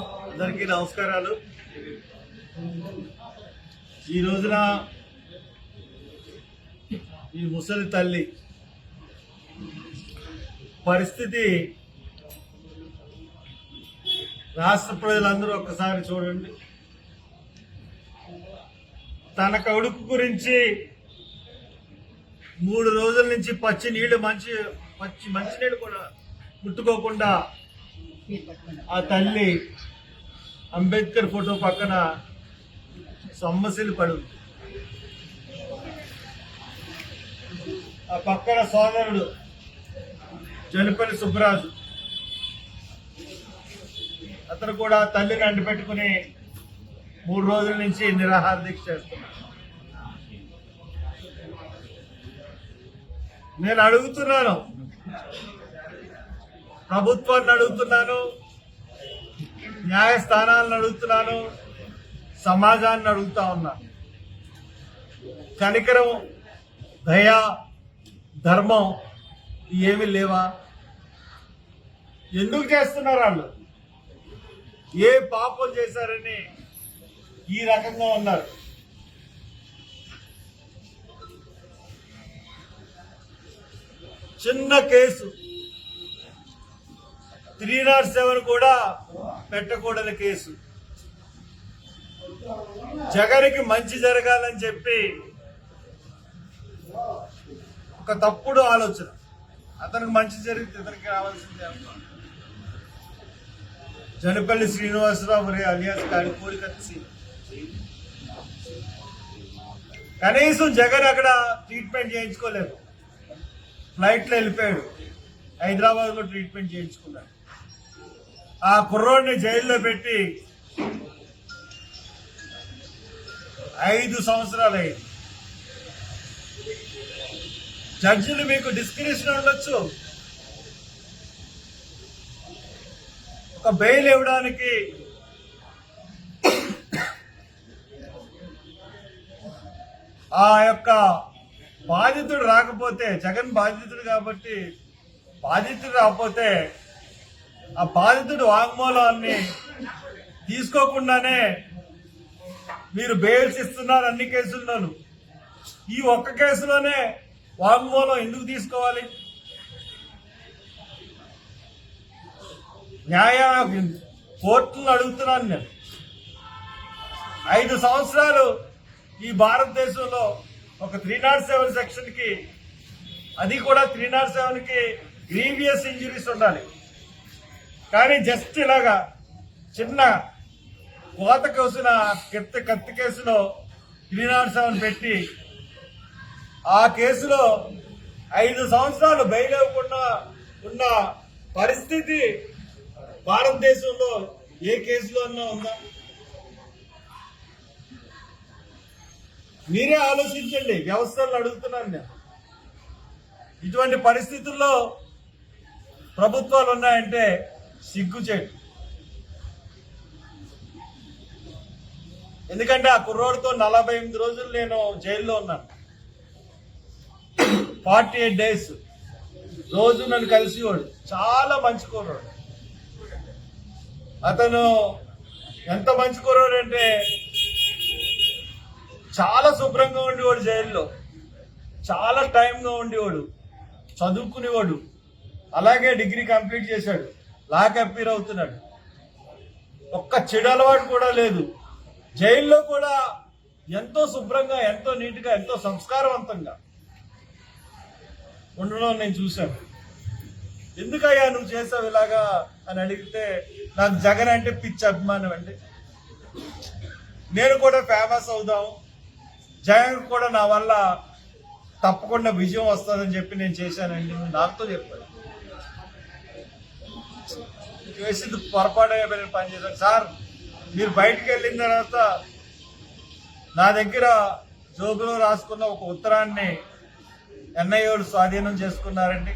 అందరికీ నమస్కారాలు. ఈ రోజున ఈ ముసలి తల్లి పరిస్థితి రాష్ట్ర ప్రజలందరూ ఒక్కసారి చూడండి. తన కొడుకు గురించి మూడు రోజుల నుంచి పచ్చి నీళ్ళు మంచి పచ్చి మంచినీళ్ళు కూడా ముట్టుకోకుండా ఆ తల్లి అంబేద్కర్ ఫోటో పక్కన సొమ్మసిలు పడు ఆ పక్కన సోదరుడు జనపల్లి సుబ్బరాజు. అతను కూడా తల్లిని అంటిపెట్టుకుని మూడు రోజుల నుంచి నిరాహార దీక్ష చేస్తున్నాడు. నేను అడుగుతున్నాను ప్రభుత్వాన్ని అడుగుతున్నాను న్యాయస్థానాలను అడుగుతున్నాను సమాజాన్ని అడుగుతా ఉన్నా. కనికరం దయ ధర్మం ఏమి లేవా? ఎందుకు చేస్తున్నారు వాళ్ళు? ఏ పాపం చేశారని ఈ రకంగా ఉన్నారు. చిన్న కేసు. త్రీ నాట్ సెవెన్ కూడా పెట్టకూడని కేసు. జగన్కి మంచి జరగాలని చెప్పి ఒక తప్పుడు ఆలోచన. అతనికి మంచి జరిగితే ఇతనికి రావాల్సిందే జనపల్లి శ్రీనివాసరావు మరి అలియాస్ గారి కోరిక కనీసం జగన్ అక్కడ ట్రీట్మెంట్ చేయించుకోలేదు. ఫ్లైట్లో వెళ్ళిపోయాడు. హైదరాబాద్లో ట్రీట్మెంట్ చేయించుకున్నాడు. ఆ కుర్రోడిని జైల్లో పెట్టి ఐదు సంవత్సరాలు అయింది జడ్జిలు మీకు డిస్క్రిప్షన్ ఉండొచ్చు. ఒక బెయిల్ ఇవ్వడానికి ఆ యొక్క బాధితుడు రాకపోతే జగన్ బాధితుడు కాబట్టి బాధితుడు రాకపోతే ఆ బాధితుడు వాంగ్మూలాన్ని తీసుకోకుండానే మీరు బెయిల్స్ ఇస్తున్నారు అన్ని కేసుల్లోనూ. ఈ ఒక్క కేసులోనే వాంగ్మూలం ఎందుకు తీసుకోవాలి? న్యాయ కోర్టులను అడుగుతున్నాను నేను. ఐదు సంవత్సరాలు ఈ భారతదేశంలో ఒక త్రీ నాట్ సెవెన్ సెక్షన్కి అది కూడా త్రీ నాట్ సెవెన్కి గ్రీవియస్ ఇంజురీస్ ఉండాలి. కానీ జస్ట్ ఇలాగా చిన్న కోత కోసిన కత్తి కత్తి కేసులో త్రీ పెట్టి ఆ కేసులో ఐదు సంవత్సరాలు బెయిల్ ఉన్న పరిస్థితి భారతదేశంలో ఏ కేసులో ఉందా? మీరే ఆలోచించండి వ్యవస్థలను అడుగుతున్నాను నేను. ఇటువంటి పరిస్థితుల్లో ప్రభుత్వాలు ఉన్నాయంటే సిగ్గుచేటు. ఎందుకంటే ఆ కుర్రోడితో నలభై ఎనిమిది రోజులు నేను జైల్లో ఉన్నాను. ఫార్టీ ఎయిట్ డేస్ రోజు నన్ను కలిసేవాడు. చాలా మంచి కుర్రోడు. అతను ఎంత మంచి కుర్రోడు అంటే చాలా శుభ్రంగా ఉండేవాడు జైల్లో. చాలా టైంగా ఉండేవాడు. చదువుకునేవాడు. అలాగే డిగ్రీ కంప్లీట్ చేశాడు. లాక్ అప్పీర్ అవుతున్నాడు. ఒక్క చెడు అలవాటు కూడా లేదు. జైల్లో కూడా ఎంతో శుభ్రంగా ఎంతో నీట్గా ఎంతో సంస్కారవంతంగా ఉండడం నేను చూశాను. ఎందుకయ్యా నువ్వు చేసావు ఇలాగా అని అడిగితే నాకు జగన్ అంటే పిచ్చి అభిమానం అండి. నేను కూడా ఫేమస్ అవుదాం. జగన్ కూడా నా వల్ల తప్పకుండా విజయం వస్తుందని చెప్పి నేను చేశానండి. నువ్వు నాతో చెప్పాను చేసింది పొరపాటు అయిపోయిన పని చేశాను సార్ మీరు బయటికి వెళ్ళిన తర్వాత నా దగ్గర జోబులో రాసుకున్న ఒక ఉత్తరాన్ని ఎన్ఐఓలు స్వాధీనం చేసుకున్నారండి.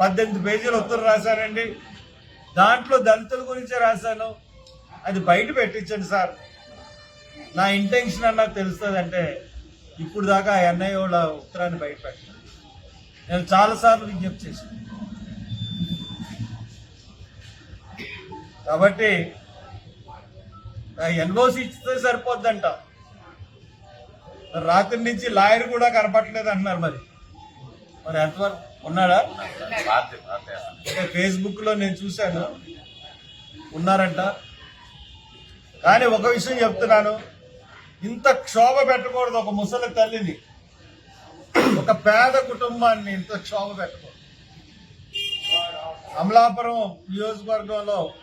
పద్దెనిమిది పేజీలు ఉత్తరం రాశారండి. దాంట్లో దళితుల గురించే రాశాను. అది బయట పెట్టించండి సార్. నా ఇంటెన్షన్ అని నాకు తెలుస్తుంది అంటే ఇప్పుడు దాకా ఎన్ఐఓల ఉత్తరాన్ని బయట పెట్టాను నేను చాలాసార్లు విజ్ఞప్తి చేశాను. కాబట్టి ఎన్ఓసి ఇస్తే సరిపోద్దంట. రాత్రి నుంచి లాయర్ కూడా కనపట్లేదు అంటున్నారు మరి. మరి ఎంతవరకు? ఉన్నాడా? అంటే ఫేస్బుక్లో నేను చూశాను. ఉన్నారంట. కానీ ఒక విషయం చెప్తున్నాను. ఇంత క్షోభ పెట్టకూడదు ఒక ముసలి తల్లిని. ఒక పేద కుటుంబాన్ని ఇంత క్షోభ పెట్టకూడదు. అమలాపురం నియోజకవర్గంలో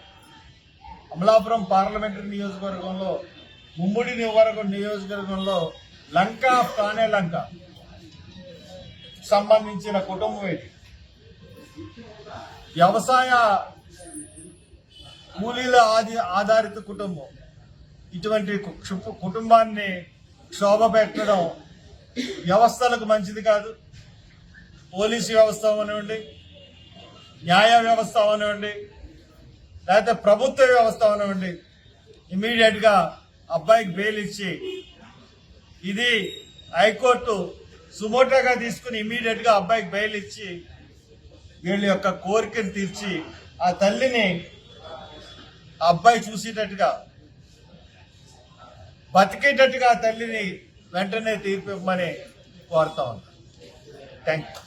అమలాపురం పార్లమెంటరీ నియోజకవర్గంలో ముమ్మిడి నియోజకవర్గం నియోజకవర్గంలో లంక ఆఫ్ తానే లంక సంబంధించిన కుటుంబం ఇది. వ్యవసాయ కూలీల ఆది ఆధారిత కుటుంబం. ఇటువంటి క్షు- కుటుంబాన్ని క్షోభ పెట్టడం వ్యవస్థలకు మంచిది కాదు. పోలీసు వ్యవస్థ అవనివ్వండి న్యాయ వ్యవస్థ అవనివ్వండి లేకపోతే ప్రభుత్వ వ్యవస్థ ఉన్నవండి ఇమీడియట్గా అబ్బాయికి బెయిల్ ఇచ్చి ఇది హైకోర్టు సుమోటాగా తీసుకుని ఇమీడియట్గా అబ్బాయికి బెయిల్ ఇచ్చి వీళ్ళ యొక్క కోరికను తీర్చి ఆ తల్లిని అబ్బాయి చూసేటట్టుగా బతికేటట్టుగా ఆ తల్లిని వెంటనే తీర్పు ఇవ్వమని కోరుతా ఉన్నాను థ్యాంక్ యూ